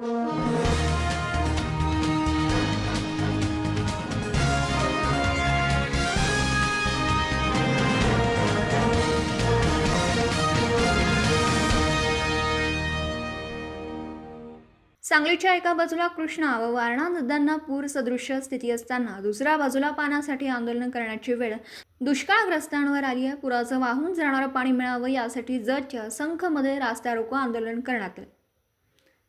सांगलीच्या एका बाजूला कृष्णा व वारणा नद्यांना पूर सदृश्य स्थिती असताना दुसऱ्या बाजूला पाण्यासाठी आंदोलन करण्याची वेळ दुष्काळग्रस्तांवर आली आहे. पुराचं वाहून जाणारं पाणी मिळावं यासाठी जतच्या संखमध्ये रास्ता रोको आंदोलन करण्यात आलं.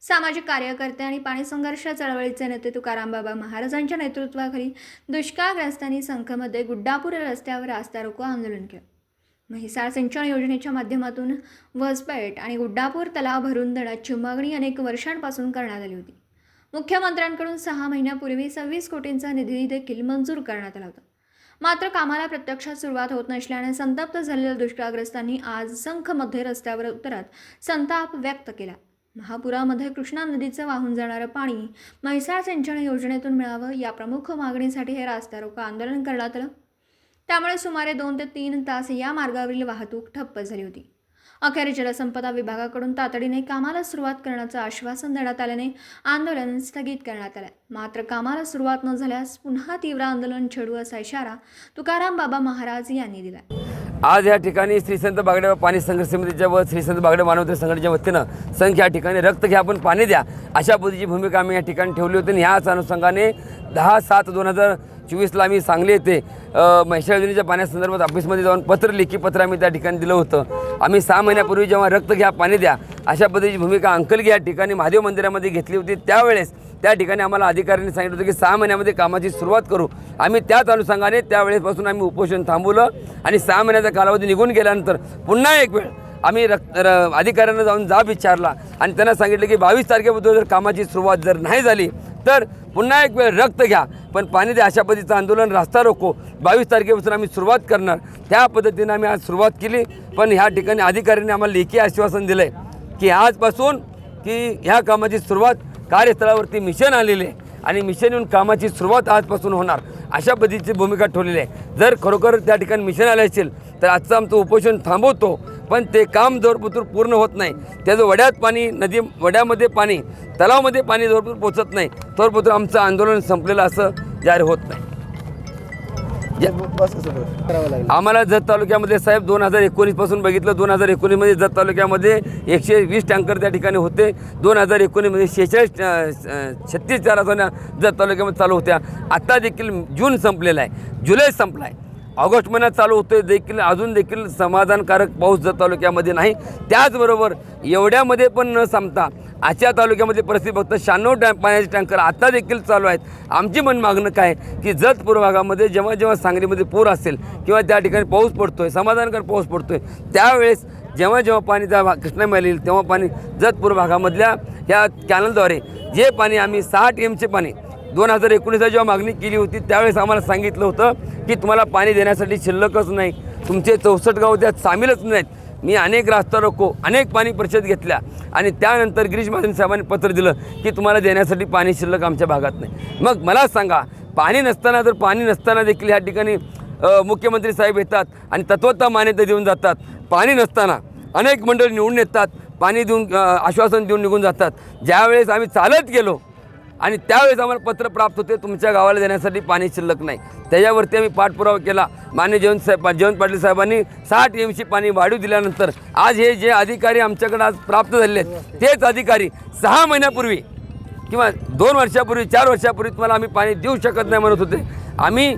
सामाजिक कार्यकर्ते आणि पाणी संघर्ष चळवळीचे नेते तुकारामबाबा महाराजांच्या नेतृत्वाखाली दुष्काळग्रस्तांनी संखमध्ये गुड्डापूर रस्त्यावर रास्ता रोको आंदोलन केलं. म्हैसाळ सिंचन योजनेच्या माध्यमातून वसपेट आणि गुड्डापूर तलाव भरून देण्याची मागणी अनेक वर्षांपासून करण्यात आली होती. मुख्यमंत्र्यांकडून सहा महिन्यापूर्वी सव्वीस कोटींचा निधी देखील मंजूर करण्यात आला होता. मात्र कामाला प्रत्यक्षात सुरुवात होत नसल्याने संतप्त झालेल्या दुष्काळग्रस्तांनी आज संखमध्ये रस्त्यावर उतरत संताप व्यक्त केला. महापुरामध्ये कृष्णा नदीचं वाहून जाणारं पाणी म्हैसाळ सिंचन योजनेतून मिळावं या प्रमुख मागणीसाठी हे रास्ता रोको आंदोलन करण्यात आलं. त्यामुळे सुमारे दोन ते तीन तास या मार्गावरील वाहतूक ठप्प झाली होती. अखेर जलसंपदा विभागाकडून तातडीने कामाला सुरुवात करण्याचं आश्वासन देण्यात आल्याने आंदोलन स्थगित करण्यात आलं. मात्र कामाला सुरुवात न झाल्यास पुन्हा तीव्र आंदोलन छेडू असा इशारा तुकाराम बाबा महाराज यांनी दिला. आज या ठिकाणी श्री संत बागडे पाणी संघर्ष समितीच्या व श्री संत बागडे मानवते संघटनेच्या वतीनं संघ या ठिकाणी रक्त घ्या आपण पाणी द्या अशा पद्धतीची भूमिका आम्ही या ठिकाणी ठेवली होती आणि ह्याच अनुषंगाने दहा सात दोन हजार चोवीसला आम्ही सांगली येथे अ, योजनेच्या पाण्यासंदर्भात ऑफिसमध्ये जाऊन पत्र लेखी पत्र आम्ही त्या ठिकाणी दिलं होतं. आम्ही सहा महिन्यापूर्वी जेव्हा रक्त घ्या पाणी द्या अशा पद्धतीची भूमिका अंकलगी या ठिकाणी महादेव मंदिरामध्ये घेतली होती. त्यावेळेस त्या ठिकाणी आम्हाला अधिकाऱ्यांनी सांगितलं होतं की सहा महिन्यामध्ये कामाची सुरुवात करू. आम्ही त्याच अनुषंगाने त्यावेळेसपासून आम्ही उपोषण थांबवलं आणि सहा महिन्याचा कालावधी निघून गेल्यानंतर पुन्हा एक वेळ आम्ही रक्त र अधिकाऱ्यांना जाऊन जाब विचारला आणि त्यांना सांगितलं की बावीस तारखेबद्दल जर कामाची सुरुवात जर नाही झाली तर पुन्हा एक वेळ रक्त घ्या. पण पाणी द्या. अशा पद्धतीचं आंदोलन रास्ता रोको. बावीस तारखेपासून आम्ही सुरुवात करणार. त्या पद्धतीनं आम्ही आज सुरुवात केली. पण ह्या ठिकाणी अधिकाऱ्यांनी आम्हाला लेखी आश्वासन दिलं आहे की आजपासून की ह्या कामाची सुरुवात कार्यस्थळावरती मिशन आलेले आहे. आणि मिशन येऊन कामाची सुरुवात आजपासून होणार. अशा पद्धतीची भूमिका ठेवलेली आहे. जर खरोखर त्या ठिकाणी मिशन आले असेल तर आजचं आमचं उपोषण थांबवतो. पण ते काम जोरपुतूर पूर्ण होत नाही. त्याचं वड्यात पाणी नदी वड्यामध्ये पाणी तलावामध्ये पाणी जोरपूर पोचत नाही. तोरपुतूर आमचं आंदोलन संपलेलं असं जाहीर होत नाही. आम्हाला जत तालुक्यामध्ये साहेब दोन हजार एकोणीसपासून बघितलं. दोन हजार एकोणीसमध्ये जत तालुक्यामध्ये एकशे वीस टँकर त्या ठिकाणी होते. दोन हजार एकोणीसमध्ये शेहेचाळीस छत्तीस चार जत तालुक्यामध्ये चालू होत्या. आत्ता देखील जून संपलेला आहे. जुलै संपला आहे ऑगस्ट महिन्यात चालू होतोय देखील अजून देखील समाधानकारक पाऊस जर तालुक्यामध्ये नाही त्याचबरोबर एवढ्यामध्ये पण न संपता आजच्या तालुक्यामध्ये परिस्थिती फक्त शहाण्णव टॅ पाण्याचे टँकर आता देखील चालू आहेत. आमची मन मागणं काय की जत पूर्व भागामध्ये जेव्हा जेव्हा सांगलीमध्ये पूर असेल किंवा त्या ठिकाणी पाऊस पडतोय समाधानकारक पाऊस पडतोय त्यावेळेस जेव्हा जेव्हा पाणी त्या भा- कृष्णामाई येईल तेव्हा पाणी जतपूर भागामधल्या ह्या कॅनलद्वारे जे पाणी आम्ही सहा टी एमचे पाणी दोन हजार एकोणीसला जेव्हा मागणी केली होती त्यावेळेस आम्हाला सांगितलं होतं की तुम्हाला पाणी देण्यासाठी शिल्लकच नाही. तुमचे चौसष्ट गाव त्यात सामीलच नाहीत. मी अनेक रास्ता रोको अनेक पाणी परिषद घेतल्या आणि त्यानंतर गिरीश महाजन साहेबांनी पत्र दिलं की तुम्हाला देण्यासाठी पाणी शिल्लक आमच्या भागात नाही. मग मला सांगा पाणी नसताना जर पाणी नसताना देखील ह्या ठिकाणी मुख्यमंत्री साहेब येतात आणि तत्वता मान्यता देऊन जातात. पाणी नसताना अनेक मंडळ निवडून येतात पाणी देऊन आश्वासन देऊन निघून जातात. ज्यावेळेस आम्ही चालत गेलो आणि त्यावेळेस आम्हाला पत्र प्राप्त होते तुमच्या गावाला देण्यासाठी पाणी शिल्लक नाही. त्याच्यावरती आम्ही पाठपुरावा केला. मान्य जयंत साहेब जयंत पाटील साहेबांनी साठ एम सी पाणी वाढीव दिल्यानंतर आज हे जे अधिकारी आमच्याकडे आज प्राप्त झालेले आहेत तेच अधिकारी सहा महिन्यापूर्वी किंवा दोन वर्षापूर्वी चार वर्षापूर्वी तुम्हाला आम्ही पाणी देऊ शकत नाही म्हणत होते. आम्ही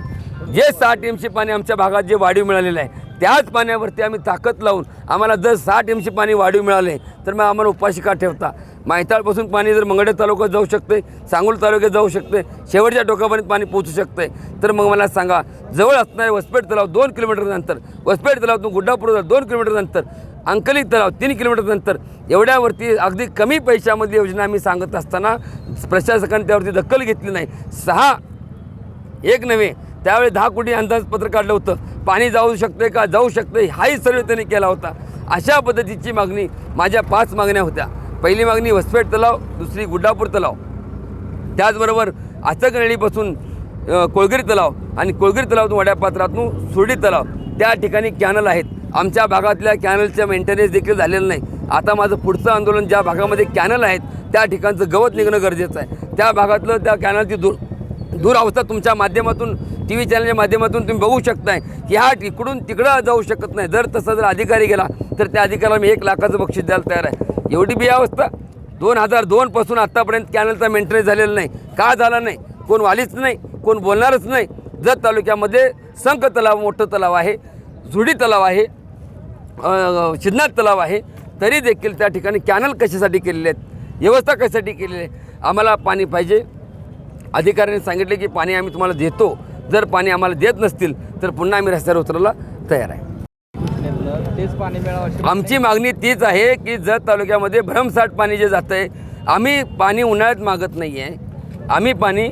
जे सहा एम पाणी आमच्या भागात जे वाढीव मिळालेलं आहे त्याच पाण्यावरती आम्ही ताकद लावून आम्हाला जर सहा एम एमचे पाणी वाढीव मिळाले तर मग आम्हाला उपाशी का ठेवता? माहिताळपासून पाणी जर मंगळे तालुक्यात जाऊ शकते सांगोल तालुक्यात जाऊ शकते शेवटच्या टोकापर्यंत पाणी पोचू शकते तर मग मला सांगा जवळ असणारे वसपेठ तलाव दोन किलोमीटर वसपेट वसपेठ तलावातून गुड्डापूर दोन किलोमीटर नंतर अंकली तलाव तीन किलोमीटरनंतर एवढ्यावरती अगदी कमी पैशामधली योजना आम्ही सांगत असताना प्रशासकाने त्यावरती दखल घेतली नाही. सहा एक नव्हे त्यावेळी दहा कोटी अंदाजपत्र काढलं होतं. पाणी जाऊ शकते का? जाऊ शकते हाही सर्वे त्यांनी केला होता. अशा पद्धतीची मागणी माझ्या पाच मागण्या होत्या. पहिली मागणी वसपेठ तलाव दुसरी गुड्डापूर तलाव. त्याचबरोबर आचकनळीपासून कोळगिरी तलाव आणि कोळगिरी तलावातून वड्यापात्रातून सुरडी तलाव त्या ठिकाणी कॅनल आहेत. आमच्या भागातल्या कॅनलच्या मेंटेनन्स देखील झालेलं नाही. आता माझं पुढचं आंदोलन ज्या भागामध्ये कॅनल आहेत त्या ठिकाणचं गवत निघणं गरजेचं आहे. त्या भागातलं त्या कॅनलची दूर दुरावस्था तुमच्या माध्यमातून टी व्ही चॅनलच्या माध्यमातून तुम्ही बघू शकताय. की हा इकडून तिकडं जाऊ शकत नाही. जर तसा जर अधिकारी गेला तर त्या अधिकाऱ्याला मी एक लाखाचं बक्षीस द्यायला तयार आहे. एवढी बी अवस्था. दोन हजार दोनपासून आत्तापर्यंत कॅनलचा मेंटेनन्स झालेला नाही. का झाला नाही? कोण वालीच नाही कोण बोलणारच नाही. जत तालुक्यामध्ये संक तलाव मोठं तलाव आहे झुडी तलाव आहे शिदनाथ तलाव आहे तरी देखील त्या ठिकाणी कॅनल कशासाठी केलेले आहेत? व्यवस्था कशासाठी केलेली आहे? आम्हाला पाणी पाहिजे. अधिकाऱ्यांनी सांगितले की पाणी आम्ही तुम्हाला देतो. जर पाणी आम्हाला देत नसतील तर पुन्हा आम्ही रस्त्यावर उतरायला तयार आहे. तेच पाणी मिळावं आमची मागणी. तीच आहे की जत तालुक्यामध्ये भरमसाठ पाणी जे जातं आहे आम्ही पाणी उन्हाळ्यात मागत नाही आहे आम्ही पाणी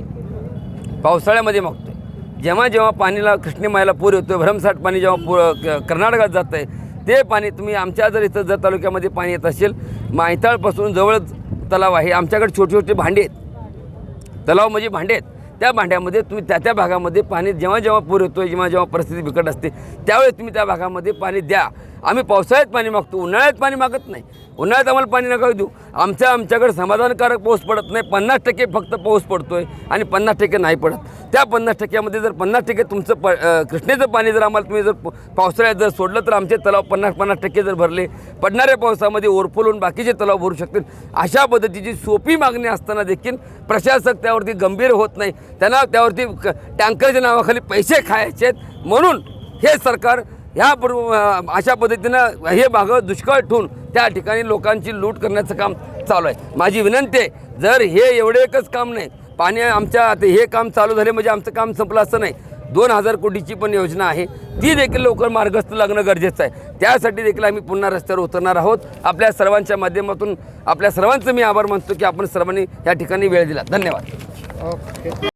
पावसाळ्यामध्ये मागतो आहे जेव्हा जेव्हा पाणीला कृष्णीमायला पूर येतो भरमसाठ पाणी जेव्हा पू क- कर्नाटकात जातं आहे ते पाणी तुम्ही आमच्या जर इथं जर तालुक्यामध्ये पाणी येत असेल माहिताळपासून जवळच तलाव आहे आमच्याकडे छोटे छोटे भांडे आहेत. तलाव म्हणजे भांडे आहेत. त्या भांड्यामध्ये तुम्ही त्या त्या भागामध्ये पाणी जेव्हा जेव्हा पूर येतो जेव्हा जेव्हा परिस्थिती बिकट असते त्यावेळेस तुम्ही त्या भागामध्ये पाणी द्या. आम्ही पावसाळ्यात पाणी मागतो उन्हाळ्यात पाणी मागत नाही. उन्हाळ्यात आम्हाला पाणी नका देऊ. आमच्या आमच्याकडे समाधानकारक पाऊस पडत नाही. पन्नास टक्के फक्त पाऊस पडतो आहे आणि पन्नास टक्के नाही पडत. त्या पन्नास टक्क्यामध्ये जर पन्नास टक्के तुमचं प कृष्णेचं पाणी जर आम्हाला तुम्ही जर पावसाळ्यात जर सोडलं तर आमचे तलाव पन्नास पन्नास टक्के जर भरले पडणाऱ्या पावसामध्ये ओरफोल बाकीचे तलाव भरू शकतील. अशा पद्धतीची सोपी मागणी असताना देखील प्रशासक त्यावरती गंभीर होत नाही. त्यांना त्यावरती क- टँकरच्या नावाखाली पैसे खायचे आहेत. म्हणून हे सरकार ह्या अशा पद्धतीनं हे भाग दुष्काळ ठेवून त्या ठिकाणी लोकांची लूट करण्याचं काम चालू आहे. माझी विनंती आहे जर हे एवढे एकच काम नाही पाणी आमच्या आता हे काम चालू झाले म्हणजे आमचं काम संपलं असं नाही. दोन हजार कोटीची पण योजना आहे. ती देखील लवकर मार्गस्थ लागणं गरजेचं आहे. त्यासाठी देखील आम्ही पुन्हा रस्त्यावर उतरणार आहोत. आपल्या सर्वांच्या माध्यमातून आपल्या सर्वांचं मी आभार मानतो की आपण सर्वांनी या ठिकाणी वेळ दिला. धन्यवाद. ओके.